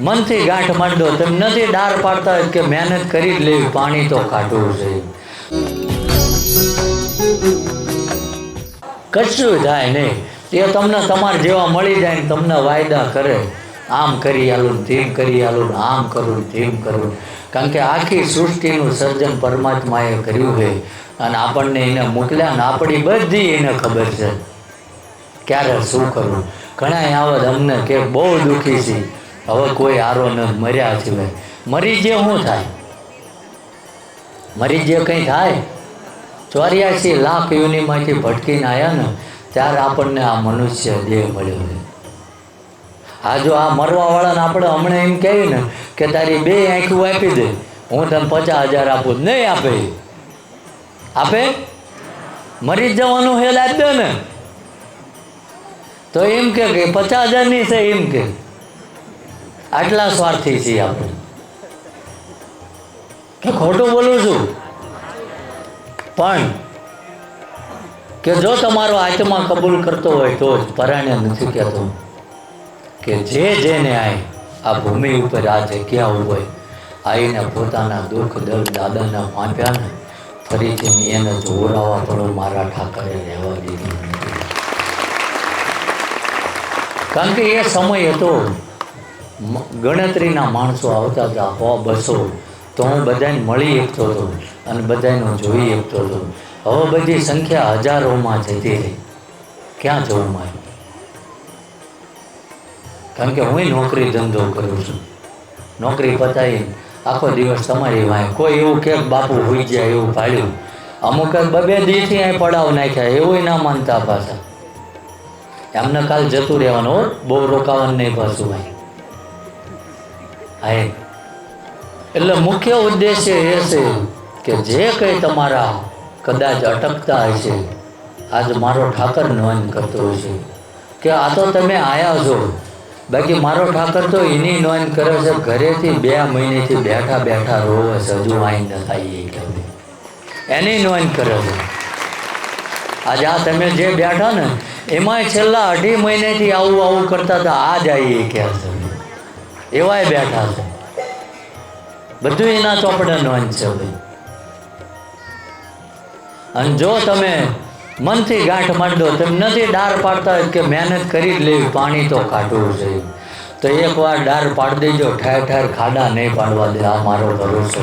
મનથી ગાંઠ માંડો, તમે નથી ડાર પાડતા કે મહેનત કરી જ લેવી, પાણી તો કાઢવું છે. કશું થાય નહીં. એ તમને તમારા જેવા મળી જાય ને તમને વાયદા કરે. આમ કરી આલું તેમ કરી આલું આમ કરું તેમ કરું કારણ કે આખી સૃષ્ટિનું સર્જન પરમાત્માએ કર્યું છે. અને આપણને એને મોકલ્યા ને આપણી બધી એને ખબર છે. ક્યારે શું કરવું? ઘણા આવત અમને કે બહુ દુઃખી છે. હવે કોઈ આરો ન મર્યા સિવાય. મરી જે શું થાય? મરી જે કંઈ થાય? ચોર્યાસી લાખ યુનિમાંથી ભટકીને આવ્યા ને, ત્યારે આપણને આ મનુષ્ય દેહ મળ્યો છે. આ જો આ મરવાવાળાને આપણે હમણાં એમ કહીએ ને કે તારી બે આંખું આપી દે, હું તને પચાસ હજાર આપું. નહીં આપે. આપે? મરી જવાનું હેલ આપી દે ને. તો એમ કે પચાસ હજારની છે એમ કે. આટલા સ્વાર્થી છીએ આપણે. કે ખોટું બોલું છું. પણ કે જો તમારો આત્મા કબૂલ કરતો હોય તો જ પરાણે નથી કહેતો. કે જે જેને આય આ ભૂમિ ઉપર આ જગ્યા હોય, આઈને પોતાના દુઃખ, દર્દ, દાદાના માપ્યા ને ફરીથી એને જોરાવા પણ મારા ઠાકરે રહેવા દીધું કારણ કે એ સમય હતો ગણતરીના માણસો આવતા હતા. હો, બસો. તો હું બધાને મળી શકતો હતો અને બધાને જોઈ શકતો હતો. હવે બધી સંખ્યા હજારોમાં જતી રહી. ક્યાં જવું મારે? કારણ કે હું નોકરી ધંધો કરું છું. નોકરી પતાવી આખો દિવસ તમારી વાંહે. કોઈ એવું કે બાપુ હોઈ જાય એવું ભાડ્યું અમુક બબે દીથી અહીં પડાવ નાખ્યા. એવું ના માનતા પાછા. એમને કાલ જતું રહેવાનું બહુ રોકાવાનું નહીં પાછું ભાઈ હા. એટલે મુખ્ય ઉદ્દેશ્ય એ છે કે જે કંઈ તમારા કદાચ અટકતા હશે આજ મારો ઠાકર નોંધ કરતો હશે કે આ તો તમે આયા છો. બાકી મારો ઠાકર તો એની નોંધ કરે છે, ઘરેથી બે મહિનેથી બેઠા બેઠા રોવે છે હજુ આઈ ન થાય એ એની નોંધ કરે છે. આજે આ તમે જે બેઠા ને, એમાંય છેલ્લા અઢી મહિનેથી આવું આવું કરતા હતા, આ જ આવીએ કે એવાય બેઠા છે. બધું એના ચોપડે નોંધ છે અને જો તમે મનથી ગાંઠ માંડો, તમે નથી ડાર પાડતા કે મહેનત કરી જ લેવી, પાણી તો કાઢવું છે તો એકવાર ડાર પાડી દેજો, ઠેર ઠેર ખાડા નહીં પાડવા દે, આ મારો ભરોસો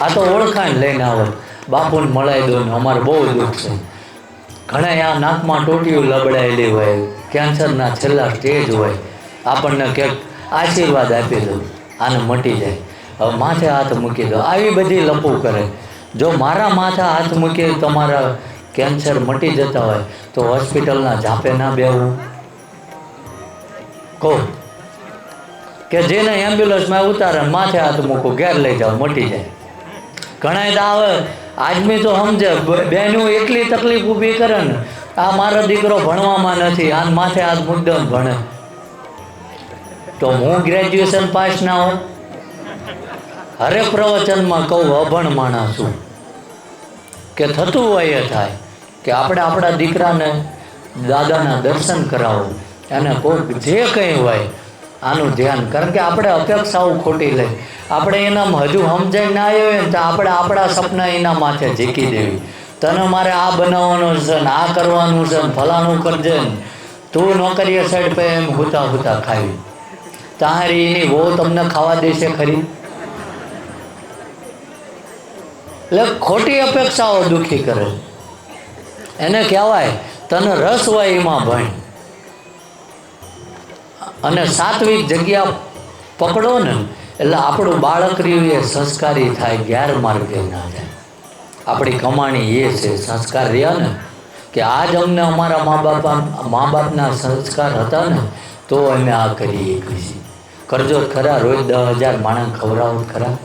આ તો ઓળખાણ લઈને આવો. બાપુને મળાઈ દો ને અમારે બહુ દુઃખ છે. ઘણા આ નાકમાં ટોટીયું લબડાયેલી હોય. કેન્સરના છેલ્લા સ્ટેજ હોય આપણને ક્યાંક આશીર્વાદ આપી દો આને મટી જાય. હવે માથે હાથ મૂકી દો. આવી બધી લપુ કરે. જો મારા માથા હાથ મૂકી તમારા કેન્સર મટી જતા હોય તો હોસ્પિટલના ઝાપે ના બેવું કહો કે જેને એમ્બ્યુલન્સમાં ઉતારે માથે હાથ મૂકો ઘેર લઈ જાઓ મટી જાય. ઘણા દાવે આવે આદમી તો સમજે બહેનું એટલી તકલીફ ઊભી કરે ને આ મારો દીકરો ભણવામાં નથી આ માથે આ ને ભણે. તો હું ગ્રેજ્યુએશન પાસ ના હોત હરેક પ્રવચનમાં કહું, અભણ માણસ છું. કે થતું હોય એ થાય, કે આપણે આપણા દીકરાને દાદાના દર્શન કરાવો અને કોઈક જે કંઈ હોય, આનું ધ્યાન. કારણ કે આપણે અપેક્ષાઓ ખોટી લઈ. આપણે એનામાં હજુ સમજાઈ ના આવ્યો હોય તો આપણે આપણા સપના એના માથે ઝીકી દેવી. તને મારે આ બનાવવાનું છે ને આ કરવાનું છે ને ફલાણું કરજે તું નોકરીએ સાઈડ પે એમ હુતા હુતા ખાવી તારી એની વહુ તમને ખાવા દેશે ખરી. એટલે ખોટી અપેક્ષાઓ દુઃખી કરે. એને કહેવાય, તને રસ હોય એમાં ભણ. અને સાત્વિક જગ્યા પકડો ને, એટલે આપણું બાળક રહ્યું એ સંસ્કારી થાય ગેરમાર્ગે ના જાય. આપણી કમાણી એ છે, સંસ્કાર રહ્યા ને? કે આજ અમને અમારા મા બાપા મા બાપના સંસ્કાર હતા ને, તો અમે આ કરીએ કહીએ કરજો ખરા, રોજ દસ હજાર માણસ ખવડાવો ખરા.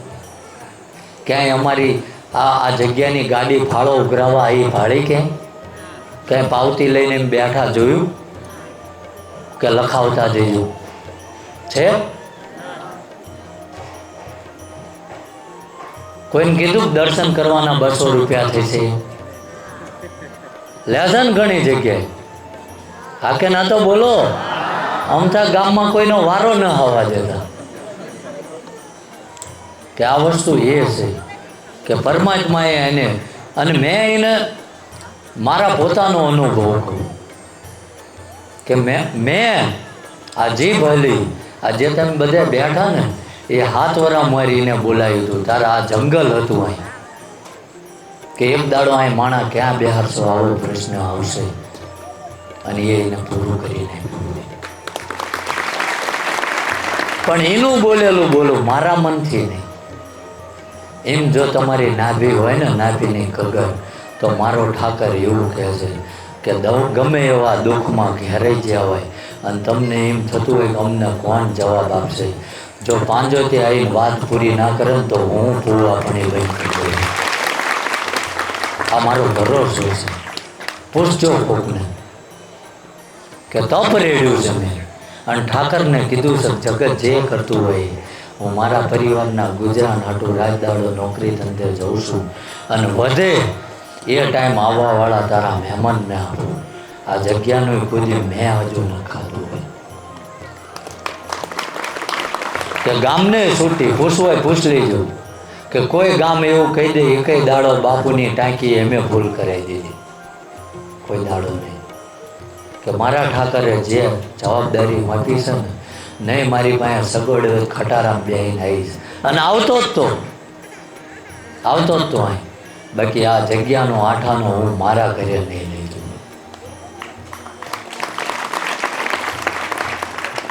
ક્યાંય અમારી આ આ જગ્યાની ગાડી ફાળો ઉઘરાવા એ ભાડી ક્યાંય ક્યાંય પાવતી લઈને બેઠા જોયું? કે લખાવતા જઈશું? છે? કોઈને કીધું દર્શન કરવાના બસો રૂપિયા થશે લે છે. ને ઘણી જગ્યાએ. હા કે ના તો બોલો અમથા ગામમાં કોઈનો વારો ન આવવા દેતા. કે આ વસ્તુ એ છે કે પરમાત્માએ એને, અને મેં એને મારા પોતાનો અનુભવ કહું. કે મેં મેં આ જીભ હલી આ જે તમે બધા બેઠા ને એ હાથવરા મારીને બોલાવ્યું હતું. તારા આ જંગલ હતું અહીં. કે એક દાડો અહીં માણા ક્યાં બેહારશો આવો પ્રશ્ન આવશે. અને એને પૂરું કરીને પણ એનું બોલેલું બોલો મારા મનથી નહીં. એમ જો તમારી નાભી હોય ને, નાભીની કગર, તો મારો ઠાકર એવું કહે છે કે ગમે એવા દુઃખમાં ઘેરાઈ ગયા હોય અને તમને એમ થતું હોય કે અમને કોણ જવાબ આપશે? જો પાંજોથી આવીને વાત પૂરી ના કરે તો હું પૂવા પણ એ લઈ આ મારો ભરોસો છે. પૂછજો કોકને કે તપ રેડ્યું છે મેં. અને ઠાકરને કીધું છે, જગત જે કરતું હોય, હું મારા પરિવારના ગુજરાન હાટું રાજદાડો નોકરી ધંધે જઉં છું. અને વધે એ ટાઈમ આવવાવાળા તારા મહેમાનને આપું. આ જગ્યાનું કોઈ મેં હજુ ન ખાધું હોય. કે ગામને છૂટી પૂછવાય હોય પૂછ લેજો. કે કોઈ ગામ એવું કહી દે એકય દાડો બાપુની ટાંકી એમે ભૂલ કરાવી દીધી. કોઈ દાડો નહીં. કે મારા ઠાકરે જે જવાબદારી આપી છે ને, નહીં, મારી પાસે સગવડ ખટારામ બેહીને આવીશ. અને આવતો જ તો. આવતો જ તો અહીં. બાકી આ જગ્યાનો, આઠાનો હું મારા ઘરે નહીં લઈ જઉં.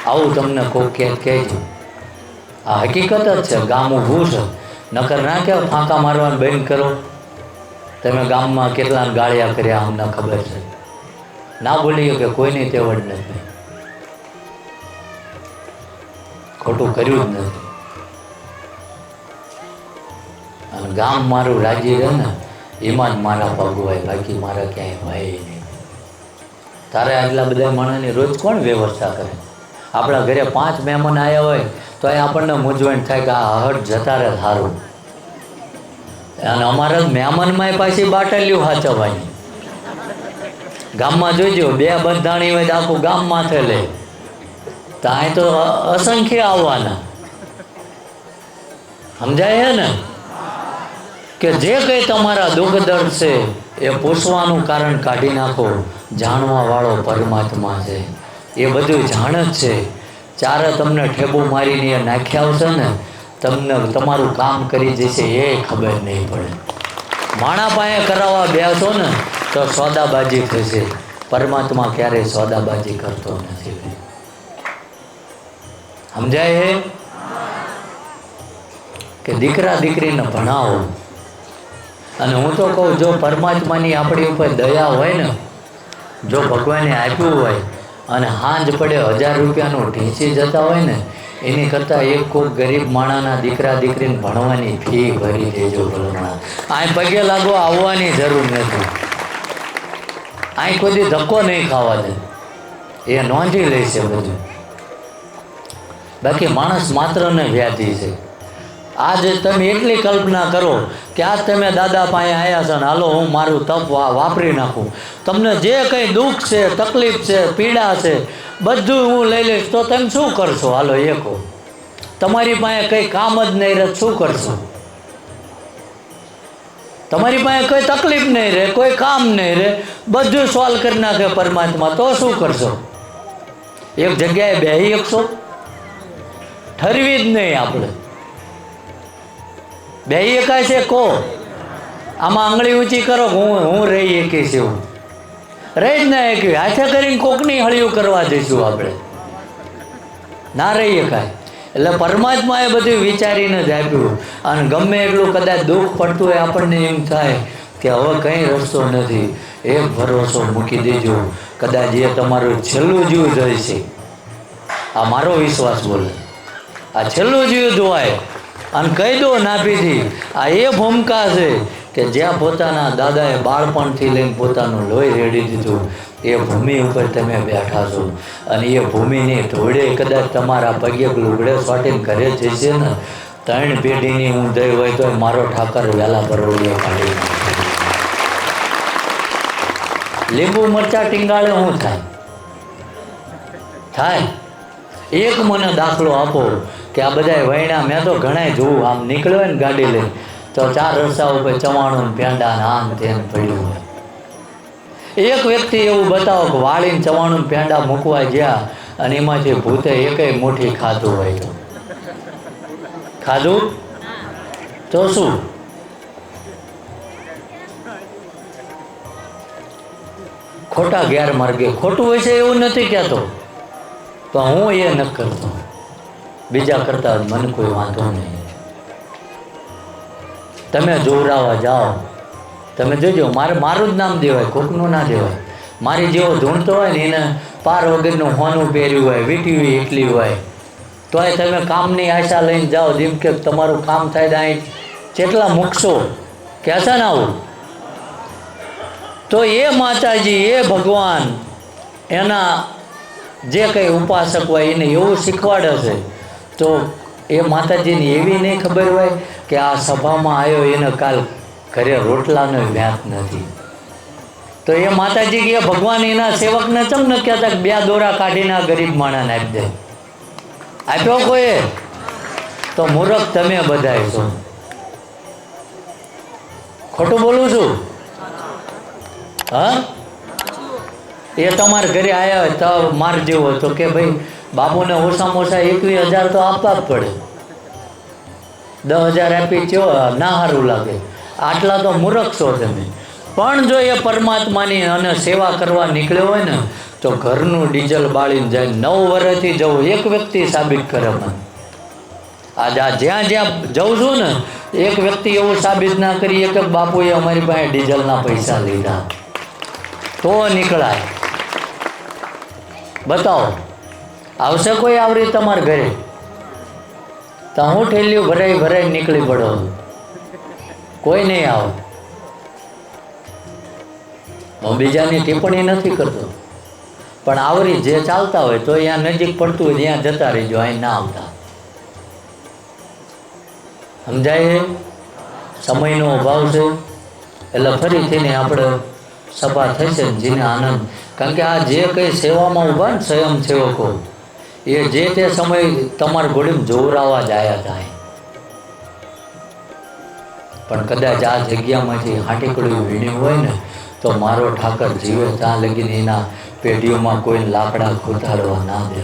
આવું તમને કોક કે કહેજો. આ હકીકત જ છે ગામ ઊભું છે. નકર ના કે ફાંકા મારવાનું બંધ કરો. તમે ગામમાં કેટલા ગાળિયા કર્યા અમને ખબર છે. ના બોલીએ કે કોઈની તેવડ નથી. ખોટું કર્યું જ નથી. અને ગામ મારું રાજી રહે ને, એમાં જ મારા પગ હોય બાકી મારા ક્યાંય હોય નહીં. તારે આટલા બધા માણસની રોજ કોણ વ્યવસ્થા કરે? આપણા ઘરે પાંચ મહેમાન આવ્યા હોય તો એ આપણને મૂંઝવણ થાય કે આ હટ જતા રહે સારું અને અમારા મહેમાનમાં પાછી બાટલ્યું હાચવવાની. ગામમાં જોઈજો બે બંધાણી હોય આખું ગામ માથે લે. તો અહીં તો અસંખ્ય આવવાના. સમજાય છે ને? કે જે કંઈ તમારા દુઃખ દર્દ છે, એ પૂછવાનું કારણ કાઢી નાખો. જાણવા વાળો પરમાત્મા છે. એ બધું જાણ જ છે. ચારે તમને ઠેબુ મારીને એ નાખ્યા આવશે ને, તમને તમારું કામ કરી જશે એ ખબર નહીં પડે. માણા પાસે કરાવવા બેસો ને, તો સોદાબાજી થશે. પરમાત્મા ક્યારેય સોદાબાજી કરતો નથી. સમજાય હે? કે દીકરા દીકરીને ભણાવો. અને હું તો કહું, જો પરમાત્માની આપણી ઉપર દયા હોય ને, જો ભગવાને આપ્યું હોય અને હાંજ પડે હજાર રૂપિયાનું ઢીંચી જતા હોય ને, એની કરતાં એક કોઈ ગરીબ માણાના દીકરા દીકરીને ભણવાની ફી ભરી દેજો ભલમણા. આ પગે લાગો, આવવાની જરૂર નથી. અહીં કોઈ ધક્કો નહીં ખાવા દે. એ નોંધી લેશે બધું. બાકી માણસ માત્ર ને વ્યાધિ છે. આજ તમે એટલી કલ્પના કરો કે આજ તમે દાદા પાસે આવ્યા છો ને, હાલો, હું મારું તપ વાપરી નાખું. તમને જે કંઈ દુઃખ છે, તકલીફ છે, પીડા છે, બધું હું લઈ લઈશ, તો તમે શું કરશો? હાલો, એ કહો. તમારી પાસે કંઈ કામ જ નહીં રહે, શું કરશો? તમારી પાસે કોઈ તકલીફ નહીં રહે, કોઈ કામ નહીં રહે, બધું સોલ્વ કરી નાખે પરમાત્મા, તો શું કરશો? એક જગ્યાએ બેહી શકશો? ઠરવી જ નહીં આપણે. બેહી એકાય છે, કો. આમાં આંગળી ઊંચી કરો, હું હું રહી એકી છું. રહી જ ના એકી. હાથે કરીને કોકની હળિયું કરવા જઈશું આપણે. ના રહી એકાય. એટલે પરમાત્માએ બધું વિચારીને જ આપ્યું. અને ગમે એટલું કદાચ દુઃખ પડતું હોય, આપણને એમ થાય કે હવે કંઈ રસ્તો નથી. એક ભરોસો મૂકી દેજો. કદાચ એ તમારું છેલ્લું જીવ છે. આ મારો વિશ્વાસ બોલે. આ છેલ્લું જીવ જોવાય. અને કહી દો નાભીથી, આ એ ભૂમિકા છે કે જ્યાં પોતાના દાદાએ બાળપણથી લઈને પોતાનું લોહી રેડી દીધું, એ ભૂમિ ઉપર તમે બેઠા છો. અને એ ભૂમિની ધોળે કદાચ તમારા પગે લુગડે સ્વાટીને ઘરે જશે ને, ત્રણ પેઢીની ઊંધાઈ હોય તો મારો ઠાકર વહેલા પરોળીએ કાઢી લીંબુ મરચા ટીંગાળે હું થાય? થાય? એક મને દાખલો આપો કે આ બધાય વૈણા મેં તો ઘણાય જોવું આમ નીકળ્યો ને ગાડી લઈ તો ચાર રસ્તા ઉપર ચવાણું પેંડા આમ તેમ પડ્યું હોય. એક વ્યક્તિ એવું બતાવો કે વાળીને ચવાણું પેંડા મૂકવા ગયા અને એમાંથી ભૂતે એકેય મુઠ્ઠી ખાધું હોય ખાધું? તો શું? ખોટા ગેરમાર્ગે. ખોટું હોય છે એવું નથી કહેતો. તો હું એ ન કરતો બીજા કરતા મને કોઈ વાંધો નહીં. તમે જોવરાવા જાઓ. તમે જોજો, મારે મારું જ નામ દેવાય, કોકનું ના દેવાય. મારી જેવો ધૂણતો હોય ને એને પાર વગરનું હોનું પહેર્યું હોય વીંટી એટલી હોય, તોય તમે કામની આશા લઈને જાઓ, જેમ કે તમારું કામ થાય ત્યાં કેટલા મૂકશો કહેશે ને આવું? તો એ માતાજી, એ ભગવાન, એના જે કંઈ ઉપાસક હોય એને એવું શીખવાડે છે. તો એ માતાજીને એવી નહીં ખબર હોય કે આ સભામાં આવ્યો એને કાલ ઘરે રોટલાનો વ્યાત નથી. તો એ માતાજી કે ભગવાન એના સેવકને ચમ ન કહેતા બે દોરા કાઢીને આ ગરીબ માણસને આપી દે? આપ્યો કોઈ તો મૂર્ખ તમે બધા છો. ખોટું બોલું છું? હા? એ તમારા ઘરે આવ્યા હોય તો માર જેવો તો કે ભાઈ, બાપુને ઓછામાં ઓછા એકવીસ હજાર તો આપવા જ પડે. દસ હજાર આપી ચો ના સારું લાગે. આટલા તો મૂર્ખ છો તમે. પણ જો એ પરમાત્માની અને સેવા કરવા નીકળ્યો હોય ને, તો ઘરનું ડીઝલ બાળીને જાય. નવ વર્ષથી જવું એક વ્યક્તિ સાબિત કરે મને. આજે આ જ્યાં જ્યાં જઉં છું ને, એક વ્યક્તિ એવું સાબિત ના કરી કે બાપુએ અમારી પાસે ડીઝલના પૈસા લીધા. તો નીકળાય. બતાવો. આવશે કોઈ આવરી તમારા ઘરે? તો હું ઠેલ્યું ભરાઈ ભરાઈ નીકળી પડો. કોઈ નહીં આવે હું બીજાની ટિપ્પણી નથી કરતો. પણ આવરી જે ચાલતા હોય તો અહીંયા નજીક પડતું હોય, ત્યાં જતા રહીજો, અહીં ના આવતા. સમજાય સમયનો અભાવ છે. એટલે ફરીથી આપણે સભા થશે જેને આનંદ કારણ કે આ જે કંઈ સેવામાં ઊભા ને સ્વયં સેવકો એ જે તે સમય તમારા ઘોડીમાં જોવરાવા જાયા જાય. પણ કદાચ આ જગ્યામાંથી હાટીકડું વીણ્યું હોય ને, તો મારો ઠાકર જીવે ત્યાં લગીને એના પેઢીઓમાં કોઈ લાકડા ખોટાડવા ના દે